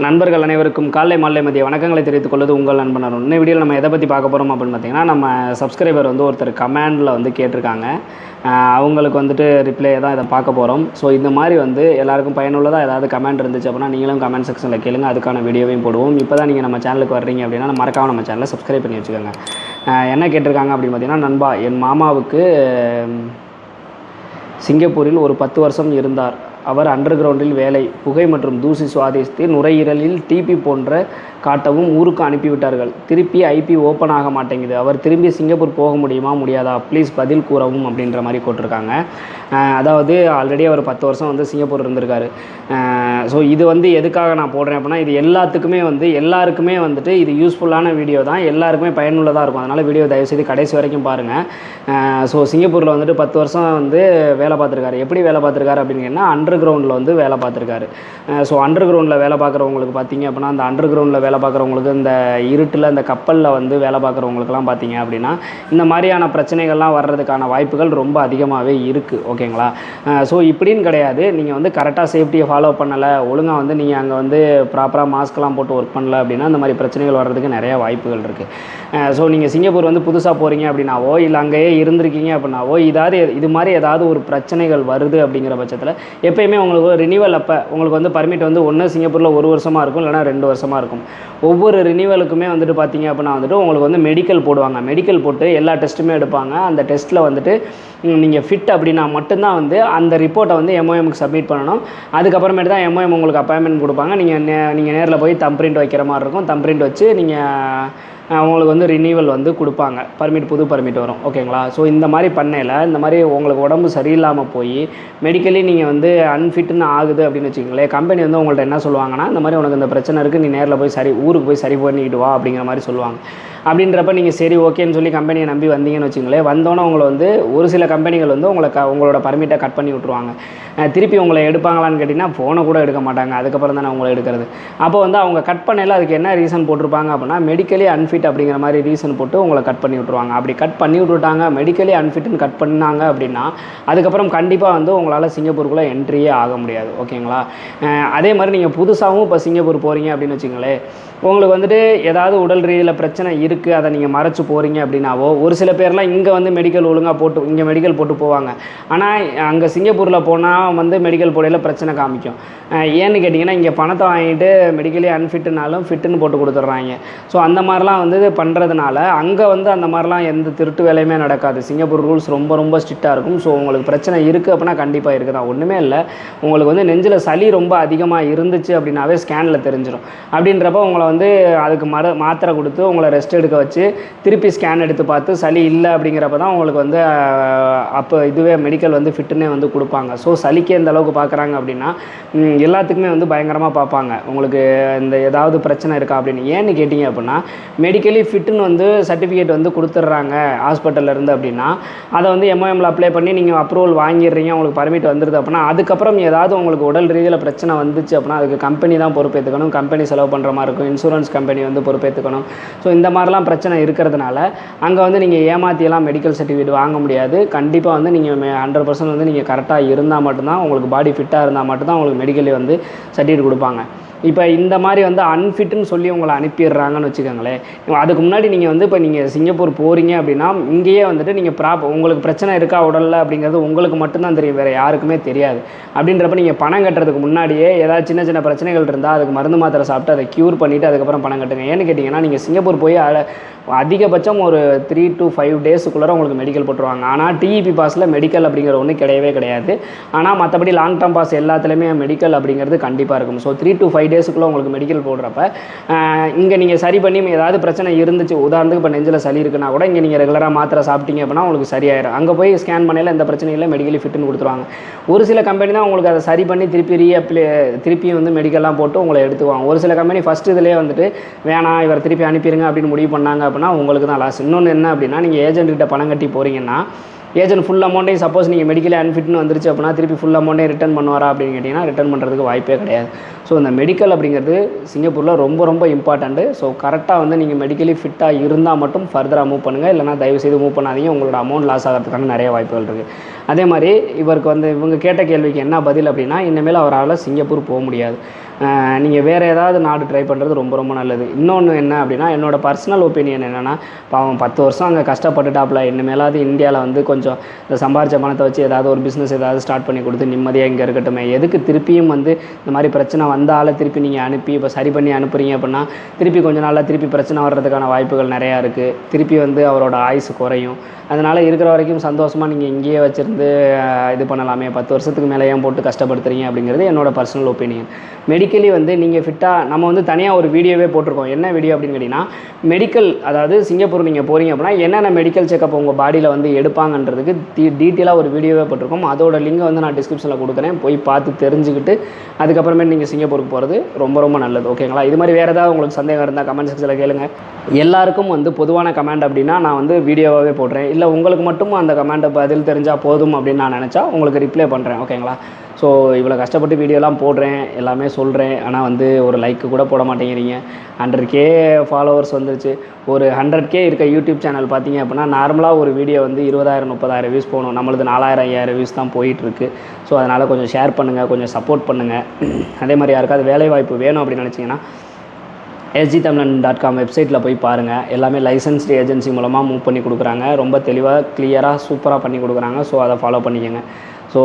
நண்பர்கள் அனைவருக்கும் காலை மாலை மதிய வணக்கங்களை தெரிவித்துக் கொள்வது உங்கள் நண்பன் அருண். இந்த வீடியோவில் நம்ம எதை பற்றி பார்க்க போகிறோம் அப்படின்னு பார்த்தீங்கன்னா நம்ம சப்ஸ்கிரைபர் வந்து ஒருத்தர் கமெண்டில் வந்து கேட்டிருக்காங்க. அவங்களுக்கு வந்துட்டு ரிப்ளை தான் இதை பார்க்க போகிறோம் ஸோ இந்த மாதிரி வந்து எல்லாருக்கும் பயனுள்ளதாக ஏதாவது கமெண்ட் இருந்துச்சு அப்படின்னா நீங்களும் கமெண்ட் செக்ஷனில் கேளுங்க. அதுக்கான வீடியோவையும் போடுவோம். இப்போ தான் நீங்கள் நம்ம சேனலுக்கு வர்றீங்க அப்படின்னா நம்ம மறக்காம நம்ம சேனலை சப்ஸ்கிரைப் பண்ணி வச்சுக்கோங்க. என்ன கேட்டிருக்காங்க அப்படின்னு பார்த்தீங்கன்னா நண்பா என் மாமாவுக்கு சிங்கப்பூரில் ஒரு பத்து வருஷம் இருந்தார். அவர் அண்டர் கிரவுண்டில் வேலை புகை மற்றும் தூசி சுவாதித்து நுரையீரலில் டிபி போன்ற காட்டவும் ஊருக்கு அனுப்பிவிட்டார்கள். திருப்பி ஐபி ஓப்பன் ஆக மாட்டேங்குது. அவர் திரும்பி சிங்கப்பூர் போக முடியுமா முடியாதா? ப்ளீஸ் பதில் கூறவும் அப்படின்ற மாதிரி போட்டிருக்காங்க. அதாவது ஆல்ரெடி அவர் பத்து வருஷம் வந்து சிங்கப்பூர் இருந்திருக்காரு. ஸோ இது வந்து எதுக்காக நான் போடுறேன் அப்படின்னா இது எல்லாத்துக்குமே வந்து எல்லாருக்குமே வந்துட்டு இது யூஸ்ஃபுல்லான வீடியோ தான். எல்லாருக்குமே பயனுள்ளதாக இருக்கும். அதனால் வீடியோ தயவுசெய்து கடைசி வரைக்கும் பாருங்கள் ஸோ சிங்கப்பூரில் வந்துட்டு பத்து வருஷம் வந்து வேலை பார்த்துருக்காரு. எப்படி வேலை பார்த்துருக்காரு அப்படின்னு கேட்டால் அண்டர் கிரவுண்டில் வந்து வேலை பார்த்துருக்காரு. ஸோ அண்டர் கிரவுண்டில் வேலை பார்க்குறவங்களுக்கு பார்த்தீங்க அப்படின்னா அந்த அண்டர் கிரவுண்டில் வேலை பார்க்குறவங்களுக்கு இந்த இருட்டில் இந்த கப்பலில் வந்து வேலை பார்க்குறவங்களுக்குலாம் பார்த்தீங்க அப்படின்னா இந்த மாதிரியான பிரச்சனைகள்லாம் வர்றதுக்கான வாய்ப்புகள் ரொம்ப அதிகமாகவே இருக்குது ஓகேங்களா? ஸோ இப்படின்னு கிடையாது. நீங்கள் வந்து கரெக்டாக சேஃப்டியை ஃபாலோ பண்ணலை. ஒழுங்காக வந்து நீங்கள் அங்கே வந்து ப்ராப்பராக மாஸ்க்லாம் போட்டு ஒர்க் பண்ணல அப்படின்னா இந்த மாதிரி பிரச்சனைகள் வர்றதுக்கு நிறைய வாய்ப்புகள் இருக்குது ஸோ நீங்கள் சிங்கப்பூர் வந்து புதுசாக போகிறீங்க அப்படின்னாவோ இல்லை அங்கேயே இருந்திருக்கீங்க அப்படின்னாவோ இதாவது இது மாதிரி ஏதாவது ஒரு பிரச்சனைகள் வருது அப்படிங்கிற பட்சத்தில் எப்பயுமே உங்களுக்கு ரினிவல் அப்போ உங்களுக்கு வந்து பர்மிட் வந்து ஒன்று சிங்கப்பூரில் ஒரு வருஷமாக இருக்கும் இல்லைனா ரெண்டு வருஷமாக இருக்கும். ஒவ்வொரு ரினிவலுக்குமே வந்துட்டு பார்த்தீங்க அப்படின்னா வந்துட்டு உங்களுக்கு வந்து மெடிக்கல் போடுவாங்க. மெடிக்கல் போட்டு எல்லா டெஸ்ட்டுமே எடுப்பாங்க. அந்த டெஸ்ட்டில் வந்துட்டு நீங்கள் ஃபிட் அப்படின்னா மட்டும்தான் வந்து அந்த ரிப்போர்ட்டை வந்து எம்ஓஎம்க்கு சப்மிட் பண்ணணும். அதுக்கப்புறமேட்டு தான் எம்ஓஎம் உங்களுக்கு அப்பாயின்மெண்ட் கொடுப்பாங்க. நீங்கள் நே நீங்கள் நேரில் போய் தம் பிரிண்ட் வைக்கிற மாதிரி இருக்கும். தம் பிரிண்ட் வச்சு நீங்கள் உங்களுக்கு வந்து ரினியூவல் வந்து கொடுப்பாங்க. பர்மிட் புது பர்மிட் வரும். ஓகேங்களா ஸோ இந்த மாதிரி பண்ணையில் இந்த மாதிரி உங்களுக்கு உடம்பு சரியில்லாமல் போய் மெடிக்கலி நீங்கள் வந்து அன்ஃபிட்னு ஆகுது அப்படின்னு வச்சுக்கோங்களேன் கம்பெனி வந்து உங்கள்ட்ட என்ன சொல்லுவாங்கன்னா இந்த மாதிரி உனக்கு இந்த பிரச்சனை இருக்குது நீ நேரில் போய் சரி ஊருக்கு போய் சரி பண்ணிக்கிட்டு வா அப்படிங்கிற மாதிரி சொல்லுவாங்க. அப்படின்றப்ப நீங்கள் சரி ஓகேன்னு சொல்லி கம்பெனியை நம்பி வந்தீங்கன்னு வச்சுங்களேன் வந்தோன்னே உங்களை வந்து ஒரு சில கம்பெனிகள் வந்து உங்களை க உங்களோட பர்மிட்டை கட் பண்ணி விட்ருவாங்க திருப்பி உங்களை எடுப்பாங்களான்னு கேட்டிங்கன்னா ஃபோனை கூட எடுக்க மாட்டாங்க. அதுக்கப்புறம் தானே உங்களை எடுக்கிறது. அப்போ வந்து அவங்க கட் பண்ணையில் அதுக்கு என்ன ரீசன் போட்டிருப்பாங்க அப்படின்னா மெடிக்கலி அன்ஃபிட் அப்படிங்கிற மாதிரி ரீசன் போட்டு உங்களை கட் பண்ணி விட்ருவாங்க அப்படி கட் பண்ணி விட்டுட்டாங்க மெடிக்கலி அன்ஃபிட்னு கட் பண்ணாங்க அப்படின்னா அதுக்கப்புறம் கண்டிப்பாக வந்து உங்களால் சிங்கப்பூருக்குள்ளே என்ட்ரியே ஆக முடியாது. ஓகேங்களா? அதே மாதிரி நீங்கள் புதுசாகவும் இப்போ சிங்கப்பூர் போகிறீங்க அப்படின்னு வச்சுங்களேன் உங்களுக்கு வந்துட்டு ஏதாவது உடல் ரீதியில் பிரச்சனை இருக்குது அதை நீங்கள் மறைச்சு போகிறீங்க அப்படின்னாவோ ஒரு சில பேர்லாம் இங்கே வந்து மெடிக்கல் ஒழுங்காக போட்டு இங்கே மெடிக்கல் போட்டு போவாங்க. ஆனால் அங்கே சிங்கப்பூரில் போனால் வந்து மெடிக்கல் போடையில் பிரச்சனை காமிக்கும். ஏன்னு கேட்டிங்கன்னா இங்கே பணத்தை வாங்கிட்டு மெடிக்கலி அன்ஃபிட்டுனாலும் ஃபிட்டுன்னு போட்டு கொடுத்துட்றாங்க. ஸோ அந்த மாதிரிலாம் வந்து பண்ணுறதுனால அங்கே வந்து அந்த மாதிரிலாம் எந்த திருட்டு வேலையுமே நடக்காது. சிங்கப்பூர் ரூல்ஸ் ரொம்ப ரொம்ப ஸ்ட்ரிக்டாக இருக்கும். ஸோ உங்களுக்கு பிரச்சனை இருக்குது அப்படின்னா கண்டிப்பாக இருக்குது தான் ஒன்றுமே இல்லை. உங்களுக்கு வந்து நெஞ்சில் சளி ரொம்ப அதிகமாக இருந்துச்சு அப்படின்னாவே ஸ்கேனில் தெரிஞ்சிடும் அப்படின்றப்ப உங்களை வந்து அதுக்கு மர மாத்திரை கொடுத்து உங்களை ரெஸ்ட் எடுக்க வச்சு திருப்பி ஸ்கேன் எடுத்து பார்த்து சளி இல்லை அப்படிங்கிறப்ப தான் உங்களுக்கு வந்து அப்போ இதுவே மெடிக்கல் வந்து ஃபிட்டுன்னே வந்து கொடுப்பாங்க. ஸோ சளிக்கே இந்த அளவுக்கு பார்க்குறாங்க அப்படின்னா எல்லாத்துக்குமே வந்து பயங்கரமாக பார்ப்பாங்க. உங்களுக்கு இந்த ஏதாவது பிரச்சனை இருக்கா அப்படின்னு. ஏன்னு கேட்டிங்க அப்படின்னா மெடிக்கலி ஃபிட்டுன்னு வந்து சர்டிஃபிகேட் வந்து கொடுத்துட்றாங்க ஹாஸ்பிட்டல்ல இருந்து அப்படின்னா அதை வந்து எம்ஓஎம்ல அப்ளை பண்ணி நீங்கள் அப்ரூவல் வாங்கிடுறீங்க உங்களுக்கு பர்மிட் வந்துடுது அப்படின்னா அதுக்கப்புறம் ஏதாவது உங்களுக்கு உடல் ரீதியில் பிரச்சனை வந்துச்சு அப்படின்னா அதுக்கு கம்பெனி தான் பொறுப்பேற்றுக்கணும் கம்பெனி செலவு பண்ணுற மாதிரி இருக்கும். இன்சூரன்ஸ் கம்பெனி வந்து பொறுப்பேற்றுக்கணும் ஸோ இந்த மாதிரிலாம் பிரச்சனை இருக்கிறதுனால அங்கே வந்து நீங்கள் ஏமாற்றியெல்லாம் மெடிக்கல் சர்டிஃபிகேட் வாங்க முடியாது. கண்டிப்பாக வந்து நீங்கள் ஹண்ட்ரட் பர்சன்ட் வந்து நீங்கள் கரெக்டாக இருந்தால் மட்டும்தான் உங்களுக்கு பாடி ஃபிட்டாக இருந்தால் மட்டும்தான் உங்களுக்கு மெடிக்கலி வந்து சர்டிஃபிகேட் கொடுப்பாங்க. இப்போ இந்த மாதிரி வந்து அன்ஃபிட்னு சொல்லி உங்களை அனுப்பிடுறாங்கன்னு வச்சுக்கோங்களேன் அதுக்கு முன்னாடி நீங்கள் வந்து இப்போ நீங்கள் சிங்கப்பூர் போகிறீங்க அப்படின்னா இங்கேயே வந்துட்டு நீங்கள் ப்ராப் உங்களுக்கு பிரச்சனை இருக்கா உடலில் அப்படிங்கிறது உங்களுக்கு மட்டும்தான் தெரியும். வேறு யாருக்குமே தெரியாது. அப்படின்றப்ப நீங்கள் பணம் கட்டுறதுக்கு முன்னாடியே ஏதாவது சின்ன சின்ன பிரச்சனைகள் இருந்தால் அதுக்கு மருந்து மாத்திரை சாப்பிட்டு அதை க்யூர் பண்ணிவிட்டு அதுக்கப்புறம் பணம் கட்டுங்க. ஏன்னு கேட்டிங்கன்னா நீங்கள் சிங்கப்பூர் போய் அதிகபட்சம் ஒரு த்ரீ டு ஃபைவ் டேஸுக்குள்ளே உங்களுக்கு மெடிக்கல் போட்டுருவாங்க. ஆனால் டிஇபி பாஸில் மெடிக்கல் அப்படிங்கிற ஒன்று கிடையவே கிடையாது. ஆனால் மற்றபடி லாங் டேர்ம் பாஸ் எல்லாத்துலேயுமே மெடிக்கல் அப்படிங்கிறது கண்டிப்பாக இருக்கும். ஸோ த்ரீ டு ஃபைவ் டேஸுக்குள்ளே உங்களுக்கு மெடிக்கல் போடுறப்ப இங்கே நீங்கள் சரி பண்ணி ஏதாவது பிரச்சனை இருந்துச்சு. உதாரணத்துக்கு இப்போ நெஞ்சில் சளி இருக்குன்னா கூட இங்கே நீங்கள் ரெகுலராக மாத்திரை சாப்பிட்டீங்க அப்படின்னா உங்களுக்கு சரியாயிடும் அங்கே போய் ஸ்கேன் பண்ணையில் எந்த பிரச்சனையும் இல்லை மெடிக்கலி ஃபிட்டுன்னு கொடுத்துருவாங்க. ஒரு சில கம்பெனி தான் உங்களுக்கு அதை சரி பண்ணி திருப்பி ரீஅப்ளை திருப்பியும் வந்து மெடிக்கல்லாம் போட்டு உங்களை எடுத்துக்குவாங்க. ஒரு சில கம்பெனி ஃபஸ்ட் இதுலேயே வந்துட்டு வேணாம் இவர் திருப்பி அனுப்பிடுங்க அப்படின்னு முடிவு பண்ணாங்க அப்படின்னா உங்களுக்கு தான் லாஸ் இன்னொன்று என்ன அப்படின்னா நீங்கள் ஏஜென்ட்கிட்ட பணம் கட்டி போகிறீங்கன்னா ஏஜென்ட் ஃபுல் அமௌண்ட்டையும் சப்போஸ் நீங்கள் மெடிக்கலி அன்ஃபிட்னு வந்துருச்சு அப்படின்னா திருப்பி ஃபுல் அமௌண்ட்டே ரிட்டர்ன் பண்ணுவாரா அப்படின்னு கேட்டிங்கன்னா ரிட்டர்ன் பண்ணுறதுக்கு வாய்ப்பே கிடையாது. ஸோ இந்த மெடிக்கல் அப்படிங்கிறது சிங்கப்பூரில் ரொம்ப ரொம்ப இம்பார்ட்டண்ட்டு ஸோ கரெக்டாக வந்து நீங்கள் மெடிக்கலி ஃபிட்டாக இருந்தால் மட்டும் ஃபர்தராக மூவ் பண்ணுங்கள் இல்லைனா தயவு செய்து மூவ் பண்ணாதீங்க. உங்களோட அமௌண்ட் லாஸ் ஆகிறதுக்கான நிறைய வாய்ப்புகள் இருக்குது அதே மாதிரி இவருக்கு வந்து இவங்க கேட்ட கேள்விக்கு என்ன பதில் அப்படின்னா இனிமேல் அவரால் சிங்கப்பூர் போக முடியாது. நீங்கள் வேறு ஏதாவது நாடு ட்ரை பண்ணுறது ரொம்ப ரொம்ப நல்லது. இன்னொன்று என்ன அப்படின்னா என்னோடய பர்சனல் ஒப்பீனியன் என்னென்னா பாவம் பத்து வருஷம் அங்கே கஷ்டப்பட்டுட்டாப்புல இனிமேலாவது இந்தியாவில் வந்து கொஞ்சம் கொஞ்சம் இந்த சம்பாரிச்ச பணத்தை வச்சு ஏதாவது ஒரு பிஸ்னஸ் ஏதாவது ஸ்டார்ட் பண்ணி கொடுத்து நிம்மதியாக இங்கே இருக்கட்டுமே. எதுக்கு திருப்பியும் வந்து இந்த மாதிரி பிரச்சனை வந்தால திருப்பி நீங்கள் அனுப்பி இப்போ சரி பண்ணி அனுப்புகிறீங்க அப்படின்னா திருப்பி கொஞ்ச நாளில் திருப்பி பிரச்சனை வர்றதுக்கான வாய்ப்புகள் நிறையா இருக்குது திருப்பி வந்து அவரோட ஆயுசு குறையும். அதனால் இருக்கிற வரைக்கும் சந்தோஷமாக நீங்கள் இங்கேயே வச்சுருந்து இது பண்ணலாமே. பத்து வருஷத்துக்கு மேலே ஏன் போட்டு கஷ்டப்படுத்துறீங்க அப்படிங்கிறது என்னோட பர்சனல் ஒப்பீனியன் மெடிக்கலி வந்து நீங்கள் ஃபிட்டாக நம்ம வந்து தனியாக ஒரு வீடியோவே போட்டிருக்கோம். என்ன வீடியோ அப்படின்னு கேட்டிங்கன்னா மெடிக்கல் அதாவது சிங்கப்பூர் நீங்கள் போகிறீங்க அப்படின்னா என்னென்ன மெடிக்கல் செக்கப் உங்கள் பாடியில் வந்து பண்ணுறதுக்கு டி டீட்டெயிலாக ஒரு வீடியோவே போட்டிருக்கோம். அதோட லிங்கை வந்து நான் டிஸ்கிரிப்ஷனில் கொடுக்குறேன். போய் பார்த்து தெரிஞ்சுக்கிட்டு அதுக்கப்புறமே நீங்கள் சிங்கப்பூருக்கு போகிறது ரொம்ப ரொம்ப நல்லது. ஓகேங்களா இது மாதிரி வேறு ஏதாவது உங்களுக்கு சந்தேகம் இருந்தால் கமெண்ட் செக்ஷனில் கேளுங்க. எல்லாருக்கும் வந்து பொதுவான கமெண்ட் அப்படின்னா நான் வந்து வீடியோவாகவே போடுறேன். இல்லை உங்களுக்கு மட்டும் அந்த கமெண்ட்டை பதில் தெரிஞ்சால் போதும் அப்படின்னு நான் நினச்சா உங்களுக்கு ரிப்ளை பண்ணுறேன் ஓகேங்களா ஸோ இவ்வளோ கஷ்டப்பட்டு வீடியோலாம் போடுறேன். எல்லாமே சொல்கிறேன் ஆனால் வந்து ஒரு லைக்கு கூட போட மாட்டேங்கிறீங்க. ஹண்ட்ரட் கே ஃபாலோவர்ஸ் வந்துருச்சு. ஒரு ஹண்ட்ரட் கே இருக்க யூடியூப் சேனல் பார்த்தீங்க அப்படின்னா நார்மலாக ஒரு வீடியோ வந்து இருபதாயிரம் முப்பதாயிரம் வியூஸ் போகணும். நம்மளது நாலாயிரம் ஐயாயிரம் வியூஸ் தான் போயிட்டுருக்கு. ஸோ அதனால் கொஞ்சம் ஷேர் பண்ணுங்கள் கொஞ்சம் சப்போர்ட் பண்ணுங்கள் அதே மாதிரி யாருக்காவது வேலை வாய்ப்பு வேணும் அப்படின்னு நினச்சிங்கன்னா எஸ்ஜி தமிழன் டாட் காம் வெப்சைட்டில் போய் பாருங்கள் எல்லாமே லைசன்ஸ்டு ஏஜென்சி மூலமாக மூவ் பண்ணி கொடுக்குறாங்க. ரொம்ப தெளிவாக கிளியராக சூப்பராக பண்ணி கொடுக்குறாங்க. ஸோ அதை ஃபாலோ பண்ணிக்கோங்க. ஸோ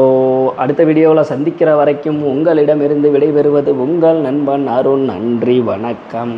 அடுத்த வீடியோவில் சந்திக்கிற வரைக்கும் உங்களிடமிருந்து விடைபெறுவது உங்கள் நண்பன் அருண். நன்றி வணக்கம்.